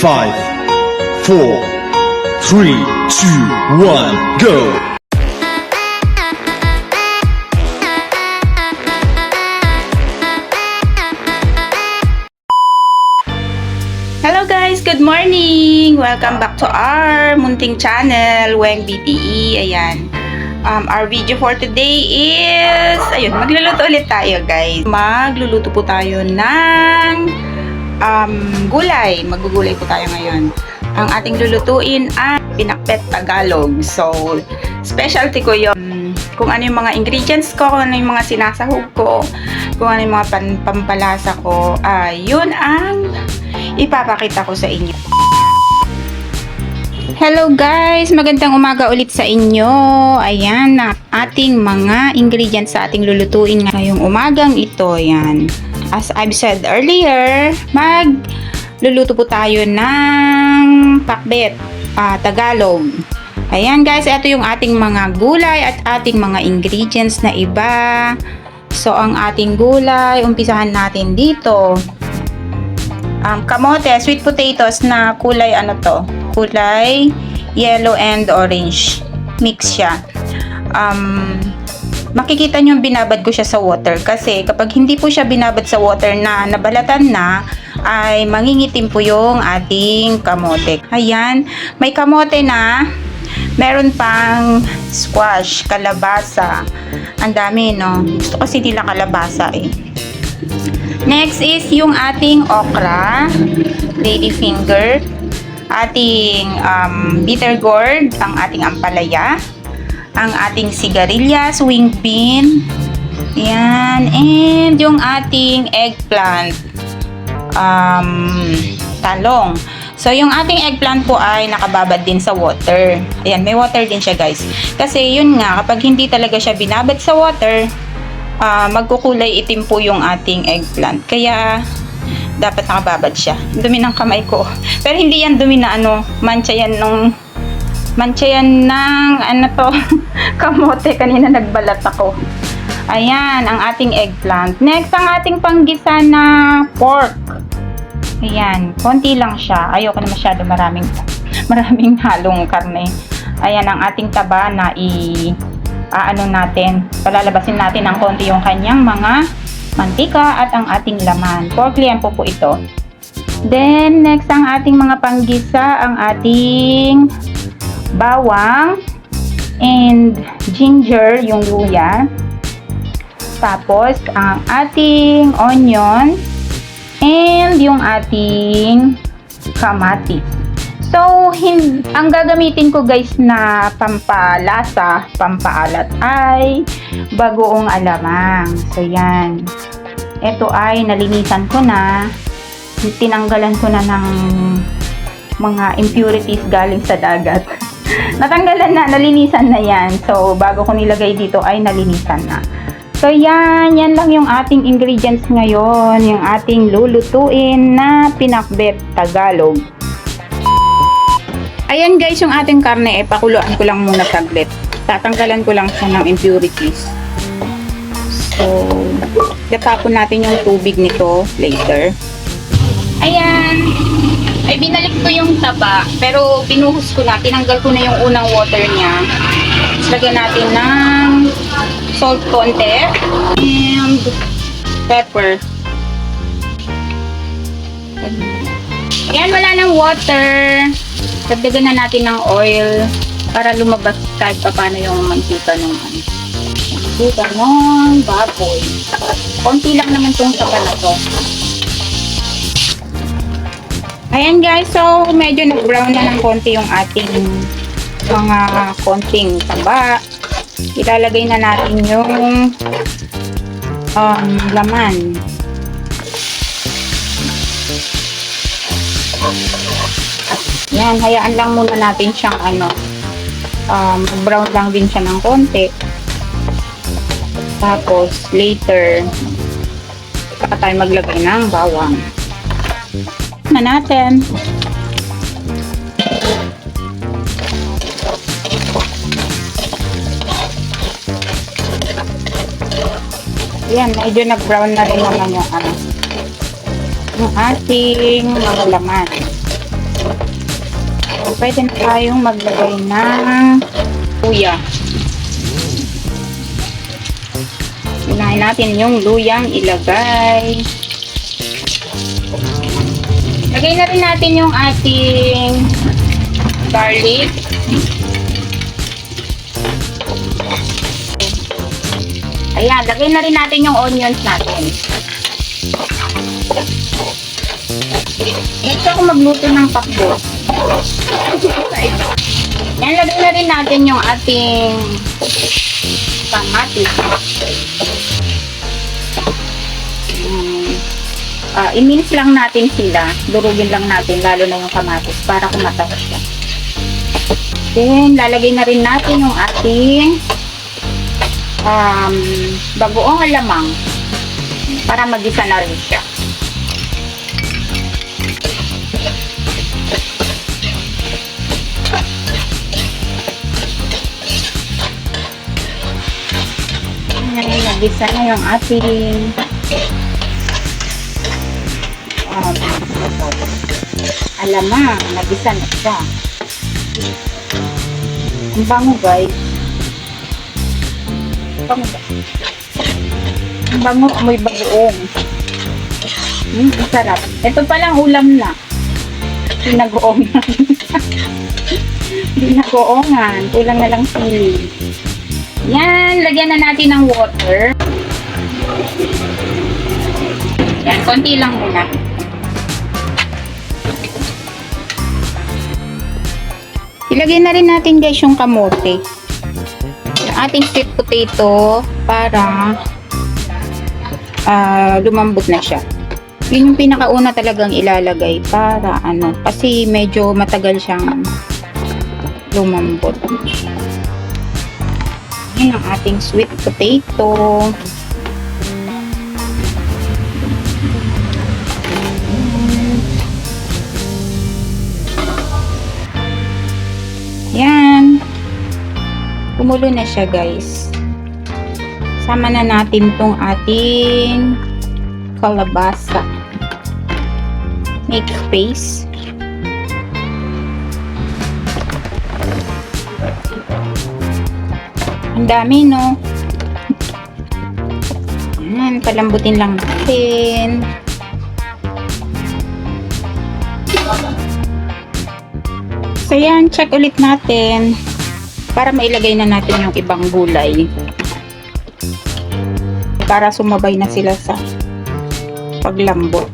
Five, four, three, two, one, go! Hello guys, good morning! Welcome back to our munting channel, Weng BTE. Ayan. Um, our video for today is, ayun, magluluto ulit tayo guys. Magluluto po tayo ng um, gulay. Magugulay po tayo ngayon. Ang ating lulutuin ay pinakpet Tagalog. So, specialty ko yung kung ano yung mga ingredients ko, kung ano yung mga sinasahog ko, kung ano yung mga pan- pampalasa ko, ay yun ang ipapakita ko sa inyo. Hello guys! Magandang umaga ulit sa inyo. Ayan ating mga ingredients sa ating lulutuin ngayong umagang ito. Ayan. As I've said earlier, mag luluto po tayo ng pakbet, ah, Tagalog. Ayan guys, ito yung ating mga gulay at ating mga ingredients na iba. So, ang ating gulay, umpisahan natin dito um, kamote, sweet potatoes na kulay ano to? Kulay yellow and orange. Mix siya. Um, makikita nyo binabad ko siya sa water kasi kapag hindi po siya binabad sa water na nabalatan na ay mangingitim po yung ating kamote. Ayan, may kamote na meron pang squash, kalabasa. Ang dami, no? Gusto kasi nila kalabasa eh. Next is yung ating okra, lady finger, ating um, bitter gourd, ang ating ampalaya, ang ating sigarilyas, wing bean, yan, and yung ating eggplant, um, talong. So, yung ating eggplant po ay nakababad din sa water. Ayan, may water din siya guys. Kasi yun nga, kapag hindi talaga siya binabad sa water, ah, magkukulay itim po yung ating eggplant. Kaya, dapat nakababad siya. Dumi ng kamay ko. Pero hindi yan dumi na ano, mancha yan nung mancha yan ng ano to, kamote. Kanina nagbalat ako. Ayan, ang ating eggplant. Next, ang ating panggisa na pork. Ayan, konti lang siya. Ayoko na masyado maraming maraming halong karne. Ayan ang ating taba na i aano natin, palalabasin natin ng konti yung kanyang mga mantika at ang ating laman. Pork liempo po ito. Then, next ang ating mga panggisa, ang ating bawang and ginger, yung luya. Tapos, ang ating onion and yung ating kamatis. So, hin- ang gagamitin ko guys na pampalasa, pampaalat ay bagoong alamang. So, yan. Ito ay nalinisan ko na. Tinanggalan ko na ng mga impurities galing sa dagat. Natanggalan na, nalinisan na yan. So, bago ko nilagay dito ay nalinisan na. So, yan. Yan lang yung ating ingredients ngayon. Yung ating lulutuin na pinakbet Tagalog. Ayan guys, yung ating karne, eh, pakuluan ko lang muna saglit. Tatanggalan ko lang siya ng impurities. So, tatapon natin yung tubig nito later. Ayan. Ay, binalik ko yung taba, pero binuhos ko na. Tinanggal ko na yung unang water niya. Tapos lagyan natin ng salt konti and pepper. Ayan, wala ng water. Dagdagan na natin ng oil para lumabas kahit pa paano yung mantika ng ano. Mantika ng baboy. Konti lang naman tong sapa na to. Ayan guys, so medyo nag-brown na ng konti yung ating mga konting taba. Ilalagay na natin yung um, laman. Yan, hayaan lang muna natin siyang ano, um, brown lang din siya ng konti. Tapos, later, saka tayo maglagay ng bawang. Na natin. Yan, medyo nag-brown na rin naman yung ano, yung ating mga laman. pwede na tayong maglagay ng luya. Unahin natin yung luyang ilagay. Lagay na rin natin yung ating garlic. Ayan, lagay na rin natin yung onions natin. Next ako magluto ng pakbo. Yan, lagay na rin natin yung ating kamatis. Mm. Ah, i-mince lang natin sila. Durugin lang natin, lalo na yung kamatis, para kumatawa siya. Then, lalagay na rin natin yung ating um, bagoong alamang para magisa na rin siya. Ayan, nagisa na yung ating um, alamang, nagisa na siya. Ang bango guys. Ang bango ba? Ang bango, amoy bagoong. Hmm, ang sarap. Ito palang ulam na. Pinagoongan. Pinagoongan. Kulang na lang sili. Yan, lagyan na natin ng water. Yan, konti lang muna. Ilagay na rin natin guys yung kamote. Yung ating sweet potato para ah, lumambot na siya. Yun yung pinakauna talagang ilalagay para ano, kasi medyo matagal siyang lumambot. Yan ang ating sweet potato. Yan. Kumulo na siya, guys. Sama na natin tong ating kalabasa. Make space. Ang dami, no? Yan, palambutin lang natin. So yan, check ulit natin para mailagay na natin yung ibang gulay. Para sumabay na sila sa paglambot.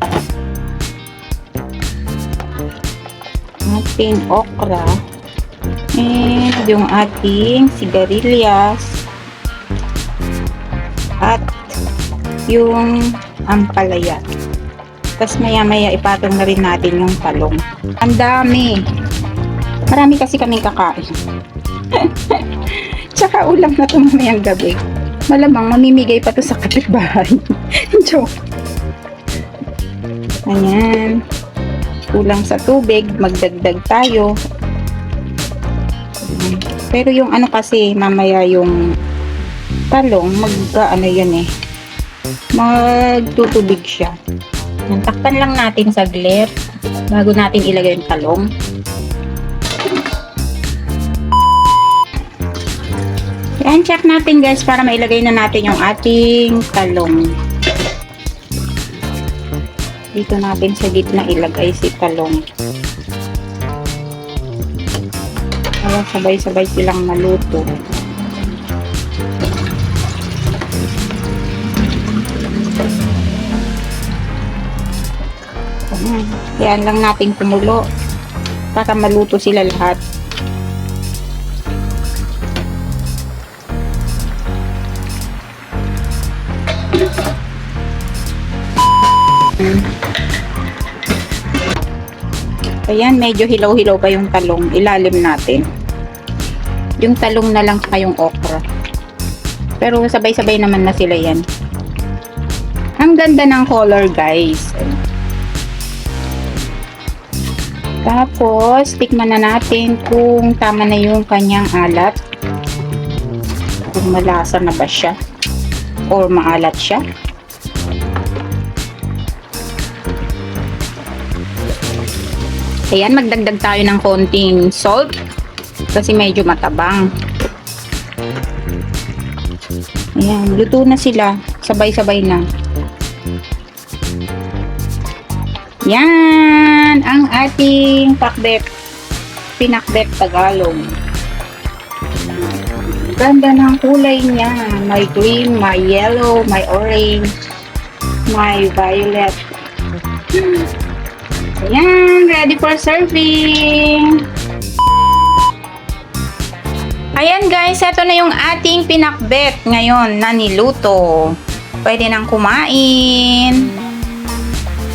Ating okra. And yung ating sigarilyas. At yung ampalaya. Tapos maya maya ipatong na rin natin yung talong. Ang dami. Marami kasi kaming kakain. Tsaka ulam na ito mamayang gabi. Malamang mamimigay pa to sa kapitbahay. Joke. Ayan. Kulang sa tubig, magdagdag tayo. Pero yung ano kasi, mamaya yung talong, mag, ano yan eh, magtutubig siya. Takpan lang natin saglit bago natin ilagay yung talong. Yan, check natin guys para mailagay na natin yung ating talong. Dito natin sa gitna ilagay si talong. Para sabay-sabay silang maluto. Ayan. Yan lang natin kumulo para maluto sila lahat. Ayan, medyo hilaw-hilaw pa yung talong. Ilalim natin. Yung talong na lang tsaka yung okra. Pero sabay-sabay naman na sila yan. Ang ganda ng color, guys. Tapos, tikman na natin kung tama na yung kanyang alat. Kung malasa na ba siya. Or maalat siya. Ayan, magdagdag tayo ng konting salt kasi medyo matabang. Ayan, luto na sila. Sabay-sabay na. Yan, ang ating pakbet. Pinakbet Tagalog. Ganda ng kulay niya. May green, may yellow, may orange, may violet. Ayan, ready for serving. Ayan guys, ito na yung ating pinakbet ngayon na niluto. Pwede nang kumain.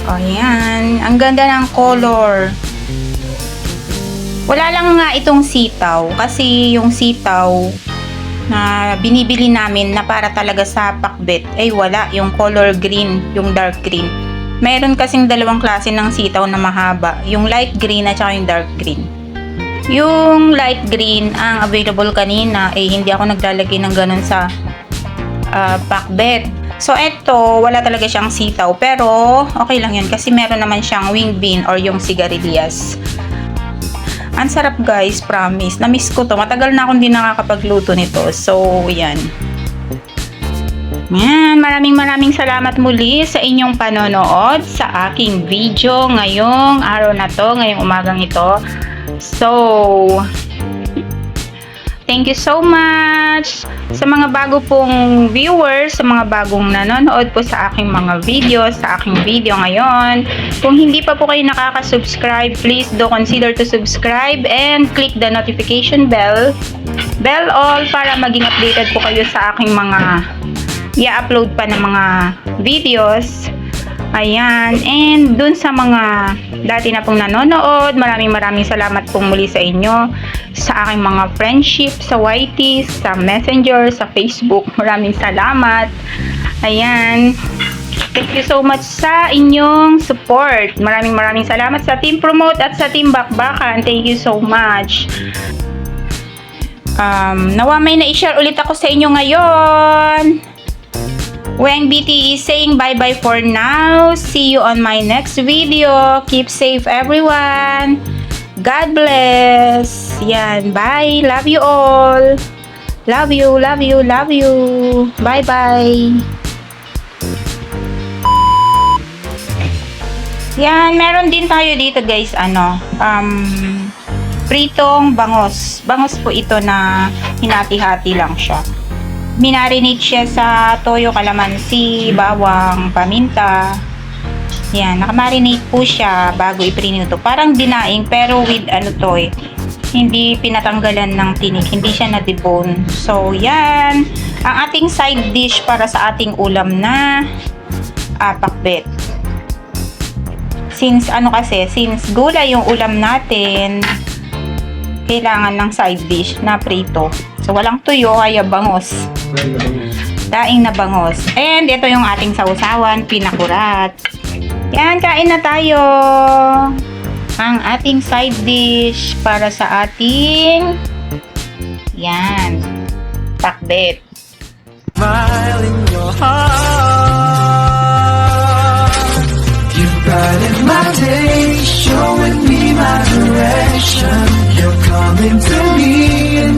Ayan, ang ganda ng color. Wala lang nga itong sitaw kasi yung sitaw na binibili namin na para talaga sa pakbet ay wala yung color green, yung dark green. Meron kasing dalawang klase ng sitaw na mahaba, yung light green at saka yung dark green. Yung light green ang available kanina eh hindi ako naglalagay ng ganun sa uh, pakbet. So eto, wala talaga siyang sitaw pero okay lang yun kasi meron naman siyang wing bean or yung sigarilyas. Ang sarap guys, promise. Na-miss ko to. Matagal na akong di nakakapagluto nito. So, yan. Yan, maraming maraming salamat muli sa inyong panonood sa aking video ngayong araw na to, ngayong umagang ito. So, thank you so much sa mga bago pong viewers, sa mga bagong nanonood po sa aking mga videos, sa aking video ngayon. Kung hindi pa po kayo nakaka-subscribe, please do consider to subscribe and click the notification bell, bell all para maging updated po kayo sa aking mga i-upload pa ng mga videos. Ayan. And dun sa mga dati na pong nanonood, maraming maraming salamat pong muli sa inyo. Sa aking mga friendship, sa YT, sa Messenger, sa Facebook. Maraming salamat. Ayan. Thank you so much sa inyong support. Maraming maraming salamat sa Team Promote at sa Team Bakbakan. Thank you so much. Um, nawa may na-share ulit ako sa inyo ngayon. Weng BT is saying bye-bye for now. See you on my next video. Keep safe everyone. God bless. Yan. Bye. Love you all. Love you, love you, love you. Bye-bye. Yan, meron din tayo dito guys, ano, um, pritong bangos. Bangos po ito na hinati-hati lang siya minarinate siya sa toyo kalamansi, bawang, paminta. Yan, nakamarinate po siya bago iprinito. Parang dinaing pero with ano to eh, hindi pinatanggalan ng tinik, hindi siya na-debone. So, yan, ang ating side dish para sa ating ulam na uh, pakbet. Since ano kasi, since gulay yung ulam natin, kailangan ng side dish na prito. So, walang tuyo, kaya bangos. Daing na bangos. And ito yung ating sausawan, pinakurat. Yan, kain na tayo. Ang ating side dish para sa ating yan, takbet. smile in your heart. You brighten my day, showing me my direction. You're coming to me and